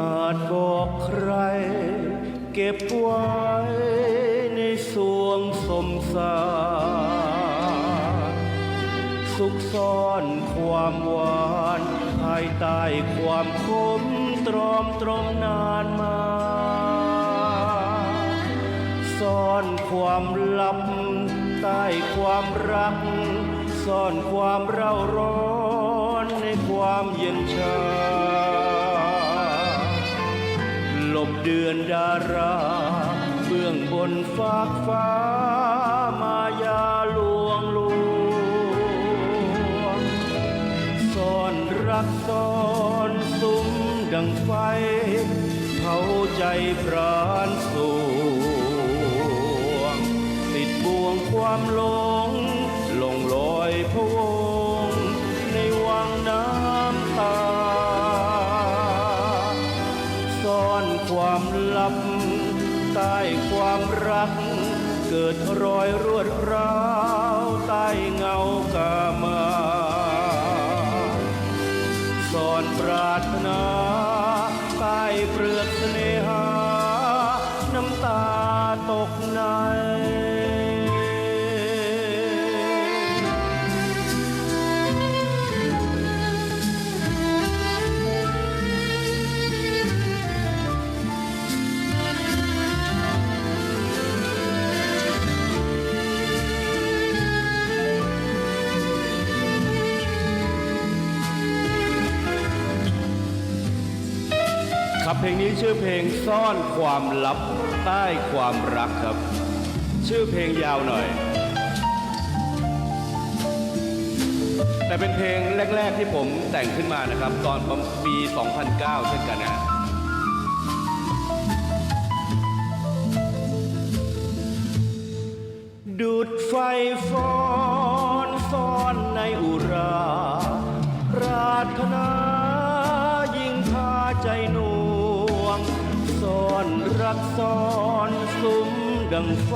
อาจบอกใคร เก็บไว้ในสวงสมสารสุขซ่อนความหวานภายใต้ความคมตรอมตรมนานมา ซ่อนความลับใต้ความรัก ซ่อนความเร่าร้อนในความเย็นชา ดือนดาราเบื้องบนฟากฟ้ามายาลวงลวงซ่อนรักซ่อนซุ้มดังไฟเผาใจพรานสวงติดบ่วงความหล ความลับ ใต้ความรัก เกิดรอยรวดร้าว ใต้เงากามา สอนปรารถนา ครับเพลงนี้ชื่อเพลงซ่อนความลับใต้ความรักครับ ชื่อเพลงยาวหน่อย แต่เป็นเพลงแรก ๆ ที่ผมแต่งขึ้นมานะครับ ตอนปี 2009 เช่นกันนะดูดไฟฟ้อ ซ่อนสุมดังไฟ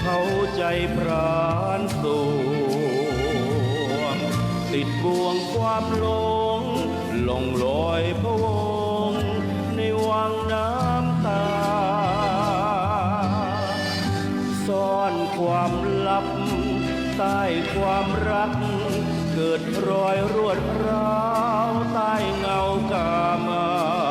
เผาใจพรานสวงติดบ่วงความหลงลงลอยพะวง ในวังน้ำตา ซ่อนความลับ ใต้ความรัก เกิดรอยรวดร้าว ใต้เงากามา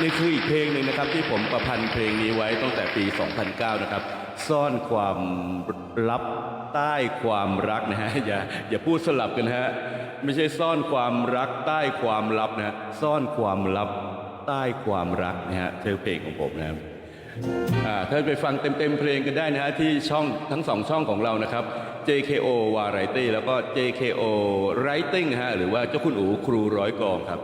นี่คืออีกเพลงหนึ่งนะครับ ที่ผมประพันธ์เพลงนี้ไว้ตั้งแต่ปี 2009 นะครับ ซ่อนความลับใต้ความรักนะฮะอย่าอย่าพูดสลับกันฮะไม่ใช่ซ่อนความรักใต้ความลับนะฮะซ่อนความลับใต้ความรักนะฮะชื่อเพลงของผมนะครับอ่าถ้าไปฟังเต็มๆเพลงกันได้นะฮะที่ช่องทั้งสองช่องของเรานะครับ JKO Variety แล้วก็ JKO Writing ฮะหรือว่าเจ้าคุณอูครูร้อยกองครับ